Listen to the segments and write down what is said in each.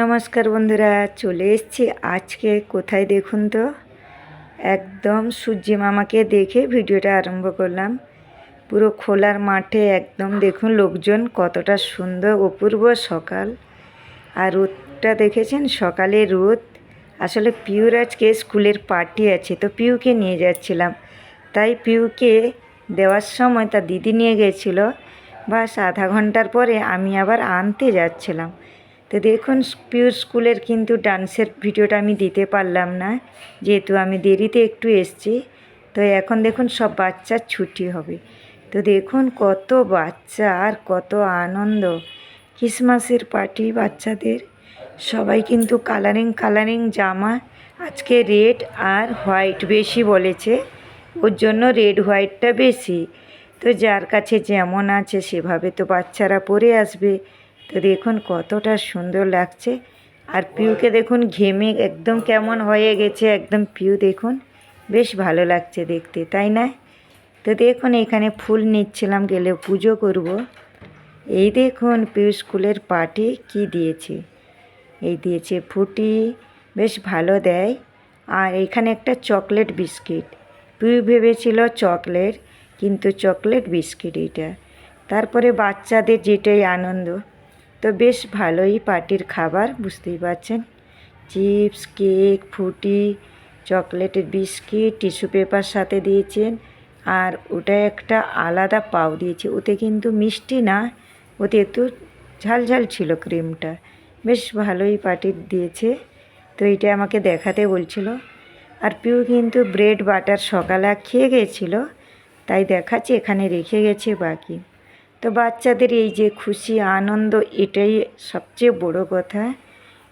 নমস্কার বন্ধুরা, চলে এসেছি আজকে কোথায় দেখুন তো? একদম সূর্যি মামাকে দেখে ভিডিওটা আরম্ভ করলাম। পুরো খোলার মাঠে একদম দেখুন লোকজন কতটা সুন্দর, অপূর্ব সকাল। আর রোদটা দেখেছেন? সকালে রোদ। আসলে পিউর আজকে স্কুলের পার্টি আছে, তো পিউকে নিয়ে যাচ্ছিলাম। তাই পিউকে দেওয়ার সময় তার দিদি নিয়ে গেছিল। বাস আধা ঘণ্টার পরে আমি আবার আনতে যাচ্ছিলাম। তো দেখুন পিউর স্কুলের কিন্তু ডান্সের ভিডিওটা আমি দিতে পারলাম না। যেহেতু আমি দেরিতে একটু এসছি, তো এখন দেখুন সব বাচ্চার ছুটি হবে। তো দেখুন কত বাচ্চা আর কত আনন্দ। ক্রিসমাসের পার্টি বাচ্চাদের। সবাই কিন্তু কালারিং কালারিং জামা, আজকে রেড আর হোয়াইট বেশি বলেছে। ওর জন্য রেড হোয়াইটটা বেশি। তো যার কাছে যেমন আছে সেভাবে তো বাচ্চারা পরে আসবে। তো দেখুন কতটা সুন্দর লাগছে। আর পিউকে দেখুন ঘেমে একদম কেমন হয়ে গেছে, একদম পিউ দেখুন। বেশ ভালো লাগছে দেখতে, তাই না? তো দেখুন এখানে ফুল নিচ্ছিলাম, গেলে পুজো করব। এই দেখুন পিউ স্কুলের পার্টি কি দিয়েছে। এই দিয়েছে ফুটি, বেশ ভালো দেয়। আর এখানে একটা চকলেট বিস্কিট। পিউ ভেবেছিল চকলেট, কিন্তু চকলেট বিস্কিট এটা তারপরে বাচ্চাদের যেটাই আনন্দ। তো বেশ ভালোই পার্টির খাবার, বুঝতেই পারছেন। চিপস, কেক, ফুটি, চকলেটের বিস্কিট, টিস্যু পেপার সাথে দিয়েছেন। আর ওটা একটা আলাদা পাও দিয়েছে। ওতে কিন্তু মিষ্টি না, ওতে একটু ঝালঝাল ছিল ক্রিমটা। বেশ ভালোই পার্টির দিয়েছে। তো এইটা আমাকে দেখাতে বলছিল। আর পিউ কিন্তু ব্রেড বাটার সকালে খেয়ে গেছিল, তাই দেখাচ্ছে, এখানে রেখে গেছে বাকি। তো বাচ্চাদের এই যে খুশি, আনন্দ, এটাই সবচেয়ে বড় কথা।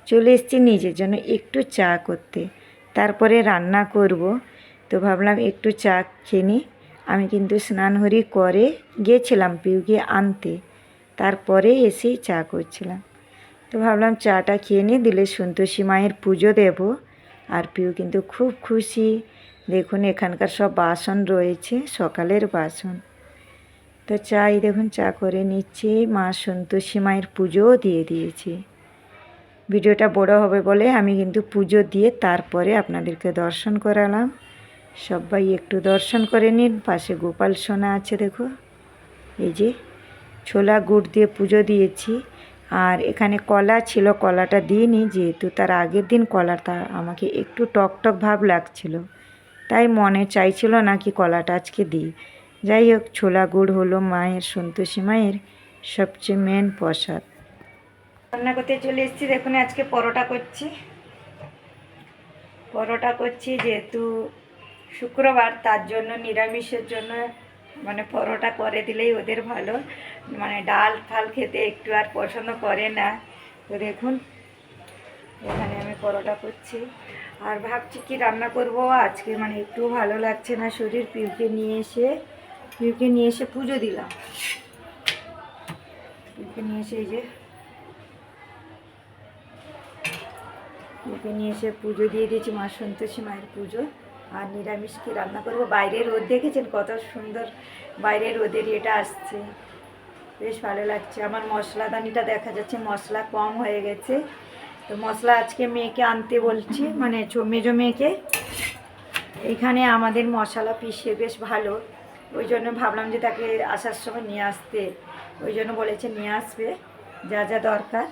চলে এসেছি নিজের জন্য একটু চা করতে। তারপরে রান্না করব। তো ভাবলাম একটু চা খেয়ে আমি কিন্তু স্নান হরি করে গিয়েছিলাম পিউকে আনতে। তারপরে এসেই চা করছিলাম। তো ভাবলাম চাটা খেয়ে নিই, দিলে সন্তোষী মায়ের পুজো দেব। আর পিউ কিন্তু খুব খুশি। দেখুন এখানকার সব বাসন রয়েছে, সকালের বাসন। তো চাই দেখুন, চা করে নিচ্ছি। মা সন্তোষী মায়ের পুজোও দিয়ে দিয়েছি। ভিডিওটা বড় হবে বলে আমি কিন্তু পুজো দিয়ে তারপরে আপনাদেরকে দর্শন করালাম। সবাই একটু দর্শন করে নিন। পাশে গোপাল সোনা আছে, দেখো। এই যে ছোলা গুড় দিয়ে পুজো দিয়েছি। আর এখানে কলা ছিল, কলাটা দিইনি। যেহেতু তার আগের দিন কলাটা আমাকে একটু টক টক ভাব লাগছিল। তাই মনে চাইছিল না কি কলাটা আজকে দিই। যাই হোক, ছোলা গুড় হলো মায়ের, সন্তোষী মায়ের সবচেয়ে মেন প্রসাদ। রান্না করতে চলে এসেছি। দেখুন, আজকে পরোটা করছি। পরোটা করছি যেহেতু শুক্রবার, তার জন্য, নিরামিষের জন্য মানে পরোটা করে দিলেই ওদের ভালো। মানে ডাল ফাল খেতে একটু আর পছন্দ করে না। তো দেখুন, এখানে আমি পরোটা করছি। আর ভাবছি কি রান্না করব? আজকে মানে একটু ভালো লাগছে না। শরীর পিউকে নিয়ে এসে পিউকে নিয়ে এসে পুজো দিলাম। পিউকে নিয়ে এসে এই যে পিউকে নিয়ে এসে পুজো দিয়ে দিয়েছি মা সন্তোষী মায়ের পুজো। আর নিরামিষ কি রান্না করব? বাইরে রোদ দেখেছেন? কত সুন্দর বাইরে রোদের এটা আসছে। বেশ ভালো লাগছে। আমার মশলাদানিটা দেখা যাচ্ছে, মশলা কম হয়ে গেছে। তো মশলা আজকে মেয়েকে আনতে বলছি মানে মেজো মেয়েকে। এখানে আমাদের মশলা পিষে বেশ ভালো। ওই জন্য ভাবলাম যে তাকে আসার সময় নিয়ে আসতে। ওই জন্য বলেছে নিয়ে আসবে, যা যা দরকার।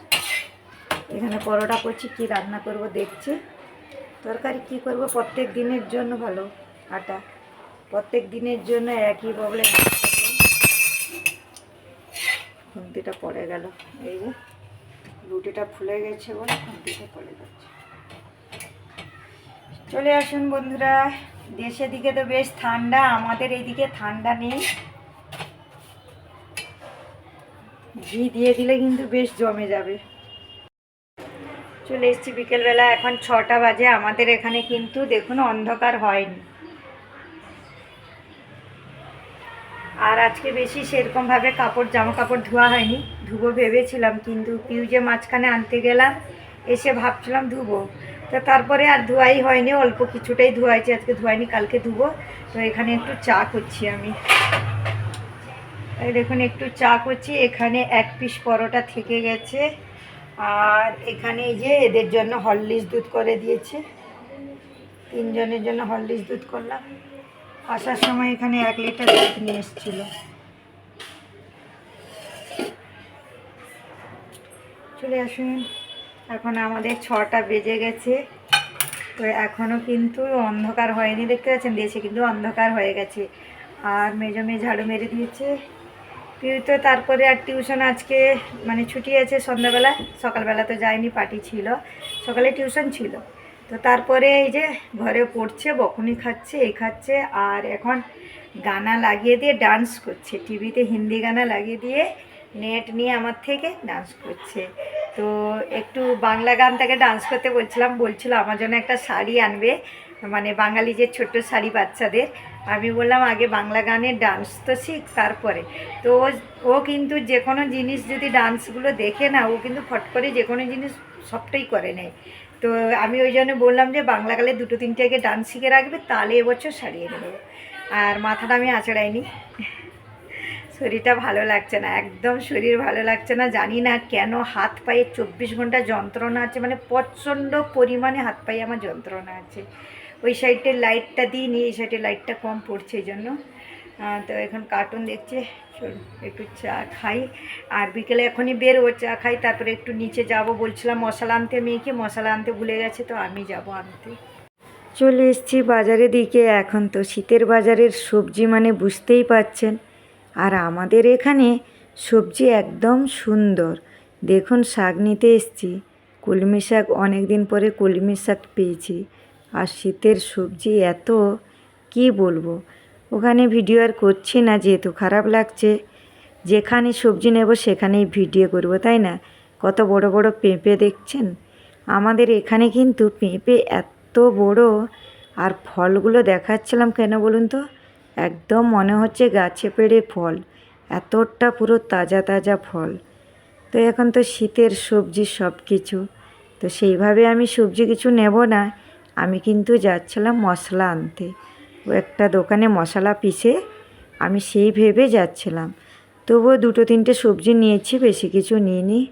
এখানে পরোটা করছি, কি রান্না করব দেখছি। তরকারি কি করব? প্রত্যেক দিনের জন্য ভালো, আটা। প্রত্যেক দিনের জন্য একই প্রবলেম খুন্তিটা পড়ে গেল। এই যে, রুটিটা ফুলে গেছে বলে খুন্তিটা পড়ে যাচ্ছে। চলে আসুন বন্ধুরা। দেশের দিকে তো বেশ ঠান্ডা, আমাদের এইদিকে ঠান্ডা নেই। ঘি দিয়ে দিলে কিন্তু বেশ জমে যাবে। চলে এসেছি বিকেলবেলা, এখন ছটা বাজে, আমাদের এখানে কিন্তু দেখুন অন্ধকার হয়নি। আর আজকে বেশি সেরকমভাবে কাপড় জামা কাপড় ধোয়া হয়নি, ধুবো ভেবেছিলাম, কিন্তু পিউজে মাঝখানে আনতে গেলাম, এসে ভাবছিলাম ধুবো। তো তারপরে আর ধোয়াই হয়নি, অল্প কিছুটাই ধোয়াইছে, আজকে ধোয়াইনি, কালকে ধুবো। তো এখানে একটু চা করছি আমি। দেখুন, একটু চা করছি, এখানে এক পিস পরোটা থেকে গেছে। আর এখানে এই যে এদের জন্য হরলিক্স দুধ করে দিয়েছে। তিনজনের জন্য হরলিক্স দুধ করলাম। আসার সময় এখানে এক লিটার দুধ নিয়ে এসেছিল। চলে আসুন। এখন আমাদের ছটা বেজে গেছে। তো এখনও কিন্তু অন্ধকার হয়নি, দেখতে পাচ্ছেন দেশে কিন্তু অন্ধকার হয়ে গেছে। আর মেজো মেয়ে ঝাড়ু মেরে দিয়েছে। পিউ তো তারপরে আর টিউশন আজকে মানে ছুটি আছে সন্ধ্যাবেলা, সকালবেলা তো যায়নি, পার্টি ছিল। সকালে টিউশন ছিল। তো তারপরে এই যে ঘরে পড়ছে, বকুনি খাচ্ছে এই খাচ্ছে, আর এখন গানা লাগিয়ে দিয়ে ডান্স করছে। টিভিতে হিন্দি গানা লাগিয়ে দিয়ে নেট নিয়ে আমার থেকে ডান্স করছে। তো একটু বাংলা গান তাকে ডান্স করতে বলছিলাম, বলছিল আমার জন্য একটা শাড়ি আনবে মানে বাঙালি যে ছোট্ট শাড়ি বাচ্চাদের। আমি বললাম, আগে বাংলা গানের ডান্স তো শিখ, তারপরে। তো ও- কিন্তু যে কোনো জিনিস যদি ডান্সগুলো দেখে না, ও কিন্তু ফট করে যে কোনো জিনিস সবটাই করে নেয়। তো আমি ওই জন্য বললাম যে, বাংলা গালে দুটো তিনটে আগে ডান্স শিখে রাখবে, তাহলে এবছর সারিয়ে নেব আর মাথাটা আমি আঁচড়াইনি। শরীরটা ভালো লাগছে না, একদম শরীর ভালো লাগছে না, জানি না কেন হাত পায়ে চব্বিশ ঘণ্টা যন্ত্রণা আছে মানে প্রচণ্ড পরিমাণে হাত পায়ে আমার যন্ত্রণা আছে। ওই সাইডের লাইটটা দিইনি এই সাইডের লাইটটা কম পড়ছে এই জন্য। তো এখন কার্টুন দেখছে একটু চা খাই। আর বিকেলে এখনই বেরোবো, চা খাই, তারপরে একটু নিচে যাব, বলছিলাম মশলা আনতে, মেয়েকে মশলা আনতে ভুলে গেছে, তো আমি যাব আনতে। চলে এসেছি বাজারের দিকে, এখন তো শীতের বাজারের সবজি মানে বুঝতেই পাচ্ছেন আর আমাদের এখানে সবজি একদম সুন্দর। দেখুন, শাক নিতে এসেছি। কলমি শাক অনেক দিন পরে কলমি শাক পেয়েছি। আর শীতের সবজি এত, কি বলব? ওখানে ভিডিও আর করছি না, যেহেতু খারাপ লাগছে। যেখানে সবজি নেব, সেখানেই ভিডিও করব, তাই না? কত বড় বড় পেঁপে দেখছেন? আমাদের এখানে কিন্তু পেঁপে এত বড়। আর ফলগুলো দেখাচ্ছিলাম কেন বলুন তো? একদম মনে হচ্ছে গাছে পেড়ে ফল। এতটা পুরো তাজা তাজা ফল। তো এখন তো শীতের সবজি সব কিছু তো সেইভাবে আমি সবজি কিছু নেব না। আমি কিন্তু যাচ্ছিলাম মশলা আনতে। একটা দোকানে মশলা পিষে আমি সেই ভেবে যাচ্ছিলাম। তবুও দুটো তিনটে সবজি নিয়েছি, বেশি কিছু নিইনি।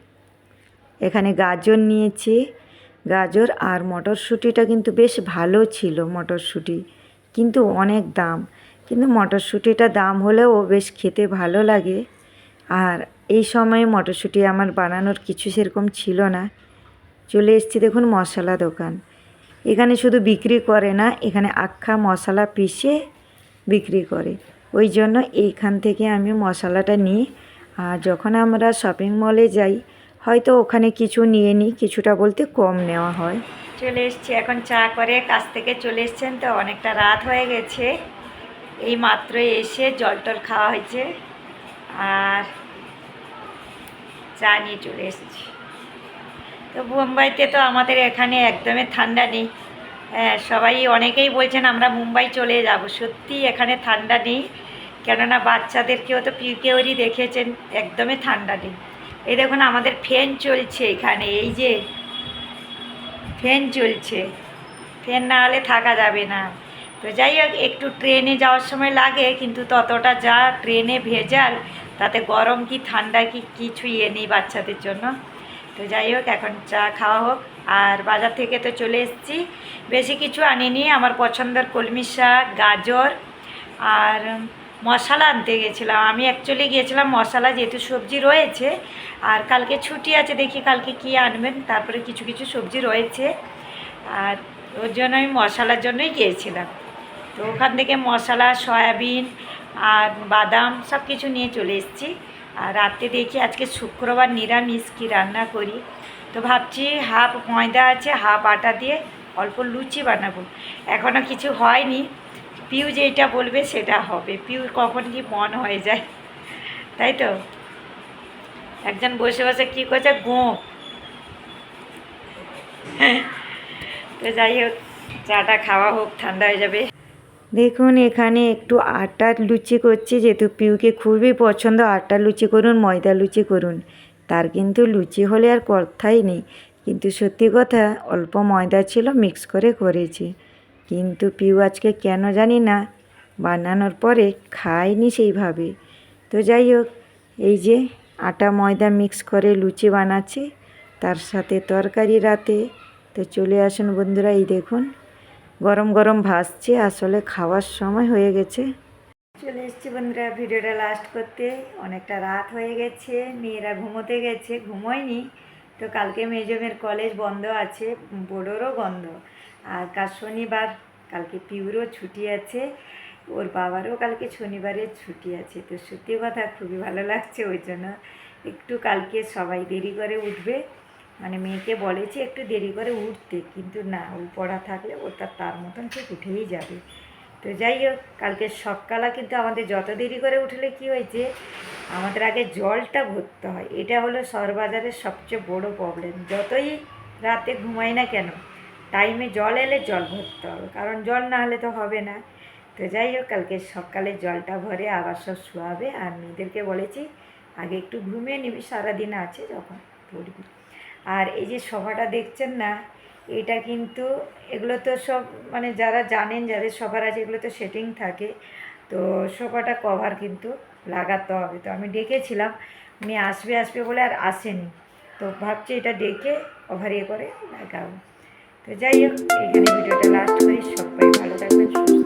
এখানে গাজর নিয়েছি। গাজর আর মটরশুঁটিটা কিন্তু বেশ ভালো ছিল মটরশুঁটি। কিন্তু অনেক দাম। কিন্তু মটরশুঁটিটা দাম হলেও বেশ খেতে ভালো লাগে। আর এই সময়ে মটরশুঁটি আমার বানানোর কিছু সেরকম ছিল না। চলে এসেছি দেখুন মশলা দোকান। এখানে শুধু বিক্রি করে না, এখানে আখা মশলা পিষে বিক্রি করে। ওই জন্য এইখান থেকে আমি মশলাটা নিই। আর যখন আমরা শপিং মলে যাই, হয়তো ওখানে কিছু নিয়ে নিই, কিছুটা বলতে কম নেওয়া হয়। চলে এসছি, এখন চা করে কাছ থেকে চলে এসছেন তো, অনেকটা রাত হয়ে গেছে। এই মাত্র এসে জল টল খাওয়া হয়েছে আর চা নিয়ে চলে এসেছি। তো মুম্বাইতে তো আমাদের এখানে একদমই ঠান্ডা নেই। হ্যাঁ সবাই অনেকেই বলছেন আমরা মুম্বাই চলে যাব। সত্যি এখানে ঠান্ডা নেই। কেননা বাচ্চাদেরকেও তো পিউকেওরই দেখেছেন, একদমই ঠান্ডা নেই। এই দেখুন আমাদের ফ্যান চলছে এখানে, এই যে ফ্যান চলছে। ফ্যান না হলে থাকা যাবে না। তো যাই হোক, একটু ট্রেনে যাওয়ার সময় লাগে, কিন্তু ততটা যা ট্রেনে ভেজাল, তাতে গরম কি, ঠান্ডা কি, কিছুই এ নেই বাচ্চাদের জন্য। তো যাই হোক, এখন চা খাওয়া হোক। আর বাজার থেকে তো চলে এসেছি। বেশি কিছু আনিনি, আমার পছন্দের কলমি শাক, গাজর, আর মশলা আনতে গেছিলাম। আমি অ্যাকচুয়ালি গিয়েছিলাম মশলা, যেহেতু সবজি রয়েছে, আর কালকে ছুটি আছে, দেখি কালকে কি আনবেন। তারপরে কিছু কিছু সবজি রয়েছে, আর ওর জন্য আমি মশলার জন্যই গিয়েছিলাম। তো ওখান থেকে মশলা, সয়াবিন আর বাদাম সব কিছু নিয়ে চলে এসেছি। আর রাতে দেখি আজকে শুক্রবার নিরামিষ কি রান্না করি। তো ভাবছি হাফ ময়দা আছে, হাফ আটা দিয়ে অল্প লুচি বানাবো। এখনও কিছু হয়নি। পিউ যেটা বলবে সেটা হবে। পিউ কখন কি মন হয়ে যায়, তাই তো? একজন বসে বসে কী করছে? গোঁ তো যাই হোক, চাটা খাওয়া হোক, ঠান্ডা হয়ে যাবে। দেখুন, এখানে একটু আটার লুচি করছি, যেহেতু পিউকে খুবই পছন্দ, আটা লুচি করুন, ময়দা লুচি করুন। তার কিন্তু লুচি হলে আর কথাই নেই। কিন্তু সত্যি কথা, অল্প ময়দা ছিল, মিক্স করে করেছি। কিন্তু পিউ আজকে কেন জানি না, বানানোর পরে খায়নি সেইভাবে। তো যাই হোক, এই যে আটা ময়দা মিক্স করে লুচি বানাচ্ছি, তার সাথে তরকারি রাতে। তো চলে আসুন বন্ধুরা, এই দেখুন। গরম গরম ভাসছে, আসলে খাওয়ার সময় হয়ে গেছে। চলে এসেছি বন্ধুরা ভিডিওটা লাস্ট করতে। অনেকটা রাত হয়ে গেছে, মেয়েরা ঘুমোতে গেছে, ঘুমোয়নি। তো কালকে মেজমের কলেজ বন্ধ আছে বোর্ডেরও বন্ধ। আর কাল শনিবার, কালকে পিউরও ছুটি আছে, ওর বাবারও কালকে শনিবারের ছুটি আছে। তো সত্যি কথা খুবই ভালো লাগছে ওই জন্য। একটু কালকে সবাই দেরি করে উঠবে। মানে মেয়েকে বলেছি একটু দেরি করে উঠতে, কিন্তু না, ও পড়া থাকলে ও তার মতন ঠিক উঠেই যাবে। তো যাই হোক, কালকে সকালে কিন্তু আমাদের যত দেরি করে উঠলে কি হয়েছে আমাদের আগে জলটা ভরতে হয়। এটা হলো শহরবাজারের সবচেয়ে বড় প্রবলেম যতই রাতে ঘুমাই না কেন টাইমে জল এলে জল ভরতে হবে, কারণ জল না হলে তো হবে না। তো যাই হোক, কালকে সকালে জলটা ভরে আবার সব শোয়াবে, আর মেয়েদেরকে বলেছি, আগে একটু ঘুমিয়ে নিবি, সারাদিন আছে যখন, পড়বি। আর এই যে সোফাটা দেখছেন না, এটা কিন্তু এগুলো তো সব মানে যারা জানেন যাদের সবার আছে এগুলো তো সেটিং থাকে, তো সোফাটা কভার কিন্তু লাগাতে হবে। তো আমি ডেকেছিলাম, উনি আসবে আসবে বলে আর আসেনি। তো ভাবছি এটা ডেকে কভার ইয়ে করে লাগাবো। তো যাই হোক, এখানে ভিডিওটা লাস্ট করি। সবাই ভালো থাকবেন